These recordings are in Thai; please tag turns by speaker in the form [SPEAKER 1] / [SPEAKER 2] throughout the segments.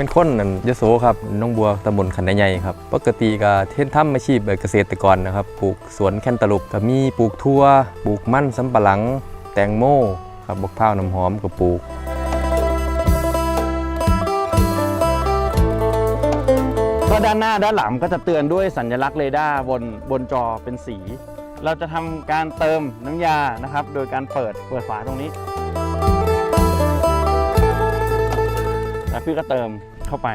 [SPEAKER 1] เป็นคนนั่นยโสครับน้องบัวตำบลขันนาใหญ่ครับปกติก็เท่นทำอาชีพเกษตรกรนะครับปลูกสวนแคนตาลูปก็มีปลูกทั่วปลูกมันสำปะหลัง แตงโมครับบกพร้าวน้ำหอมก็ปลูก
[SPEAKER 2] ก็ด้านหน้าด้านหลังก็จะเตือนด้วยสัญลักษณ์เรดาร์บนบนจอเป็นสี เราจะทำการเติมน้ำยานะครับ โดยการเปิดเปิดฝาตรงนี้ แล้วพี่ก็เติมเข้าไป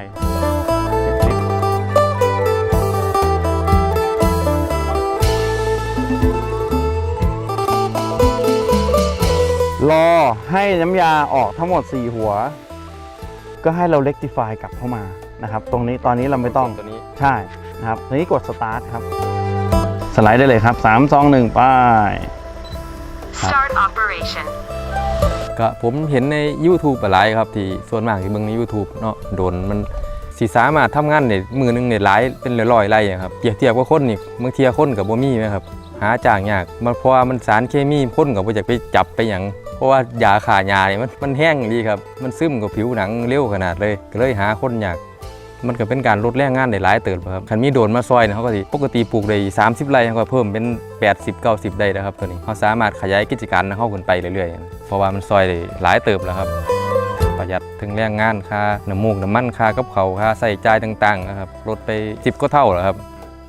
[SPEAKER 2] รอให้น้ำยาออกทั้งหมด 4 หัว ก็ให้เราเล็ก i ิฟายกลับเข้ามานะครับ ตรงนี้ตอนนี้เราไม่ต้อง
[SPEAKER 1] ตัวนี้
[SPEAKER 2] ใช่นะครับทีนี้กดสตาร์ทครับ สไลด์ได้เลยครับ 3 2 1 ไป้าย
[SPEAKER 3] Start operation.
[SPEAKER 1] ก็ผมเห็นใน YouTube หลายครับที่ส่วนมากที่เบิ่งใน YouTube เนาะโดนมันสีสามารถทำงานเนี่ยมือหนึงเนี่ยหลายเป็นร้อยๆไร่อะครับเทียบเทียบกับคนนี่บางเทียคนกับบ่มีไหมครับหาจ้างยากมันเพราะว่ามันสารเคมีคนกับบ่อยากไปจับไปอย่างเพราะว่ายาข่ายาเนี่ยมันมันแห้งดีครับ มันซึมกับผิวหนังเร็วขนาดเลยก็เลยหาคนยาก มันก็เป็นการลดแรงงานได้หลายเติบครับคันมีโดนมาซอยเนี่ยเขาก็สิปกติปลูกได้30 ไร่เขาก็เพิ่มเป็น 80 90 ได้แล้วครับตัวนี้เขาสามารถขยายกิจการเขาขึ้นไปเรื่อยๆ เพราะว่ามันซอยได้หลายเติบแล้วครับ ประหยัดถึงแรงงานค่าน้ำมูกน้ำมันค่ากับเขาค่าใส่จ่ายต่างๆนะครับลดไป 10 ก็เท่าแล้วครับ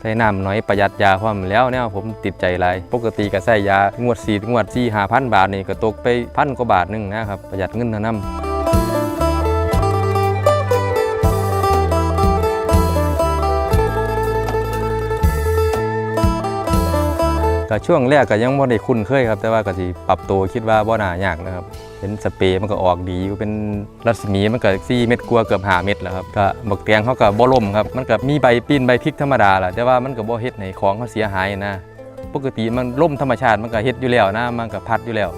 [SPEAKER 1] ใช้น้ำน้อยประหยัดยาความแล้วเนี่ยผมติดใจหลยปกติก็ใส่ยางวด4งวด4 5พันบาทนี่ก็ตกไปพันกว่าบาทนึงนะครับประหยัดเงินเท่านั้น ก็ช่วงแรกก็ยังบ่ได้คุ้นเคยครับ แต่ว่าก็สิปรับตัวคิดว่าบ่น่ายากนะครับ เห็นสเปรย์มันก็ออกดีอยู่เป็นรัศมีมันก็4เม็ดกว่าเกือบ5เม็ดแล้วครับก็บักเตียงเขาก็บ่ล่มครับมันก็มีใบปีนใบพริกธรรมดาแหละแต่ว่ามันก็บ่เฮ็ดให้ของเขาเสียหายนะ ปกติมันล่มธรรมชาติมันก็เฮ็ดอยู่แล้วนะมันก็พัดอยู่แล้ว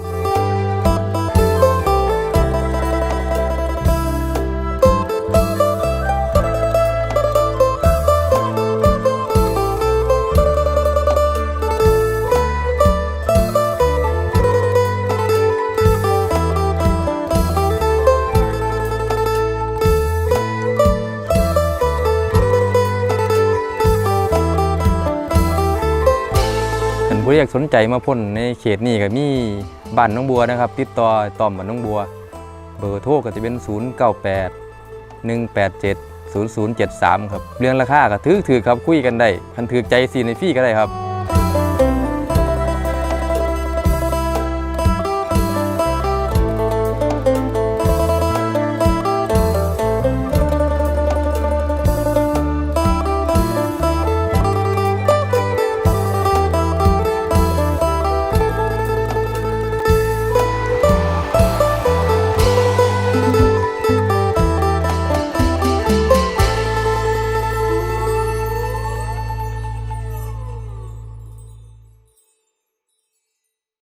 [SPEAKER 1] ผู้อยากสนใจมาพ่นในเขตนี้ก็มีบ้านน้องบัวนะครับ ติดต่อต่อมบ้านน้องบัว เบอร์โทรก็จะเป็น 0 9 8 1 8 7 0 0 7 3 ครับ เรื่องราคาก็ถือถือครับคุยกันได้คันถือใจซีในฟี่ก็ได้ครับ